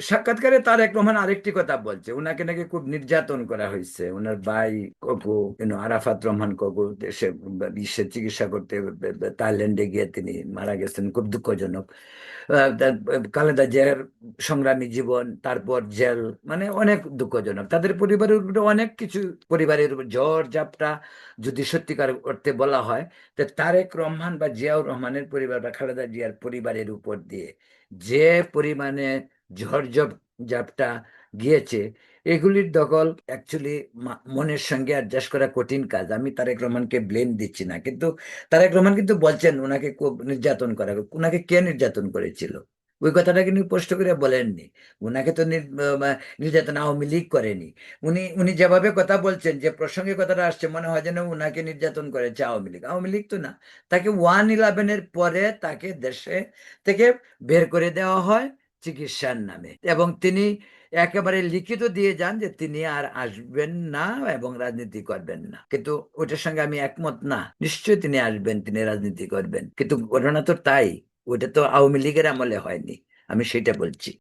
সাক্ষাৎকারে তারেক রহমান আরেকটি কথা বলছে। উনাকে নাকি খুব নির্যাতন করা হয়েছে। ওনার ভাই ককু আরাফাত রহমান ককু দেশে বিশ্বে চিকিৎসা করতে থাইল্যান্ডে গিয়ে তিনি মারা গেছেন, খুব দুঃখজনক। তার- খালেদা জিয়ার সংগ্রামী জীবন, তারপর জেল মানে অনেক দুঃখজনক। তাদের পরিবারের উপরে অনেক কিছু, পরিবারের উপর ঝড়, ঝাপটা যদি সত্যিকার অর্থে বলা হয়, তো তারেক রহমান বা জিয়াউর রহমানের পরিবার বা খালেদা জিয়ার পরিবারের উপর দিয়ে যে পরিমাণে ঝড় ঝাপটা গিয়েছে, এগুলির দখল অ্যাকচুয়ালি মনের সঙ্গে অ্যাডজাস্ট করা কঠিন কাজ। আমি তারেক রহমানকে ব্লেম দিচ্ছি না, কিন্তু তারেক রহমান কিন্তু বলছেন ওনাকে নির্যাতন করা, ওনাকে কে নির্যাতন করেছিল? ওই কথাটা কিন্তু স্পষ্ট করে বলেননি। ওনাকে তো নির- নির্যাতন আওয়ামী লীগ করেনি। উনি উনি যেভাবে কথা বলছেন, যে প্রসঙ্গে কথাটা আসছে, মনে হয় যেন উনাকে নির্যাতন করেছে আওয়ামী লীগ। আওয়ামী লীগ তো না, তাকে ওয়ান ইলেভেনের পরে তাকে দেশে থেকে বের করে দেওয়া হয়। চিকিৎসার নামে। এবং তিনি একেবারে লিখিত দিয়ে যান যে তিনি আর আসবেন না এবং রাজনীতি করবেন না। কিন্তু ওটার সঙ্গে আমি একমত না। নিশ্চয়ই তিনি আসবেন, তিনি রাজনীতি করবেন। কিন্তু ঘটনা তো তাই। ওটা তো আওয়ামী লীগের আমলে হয়নি। আমি সেটা বলছি।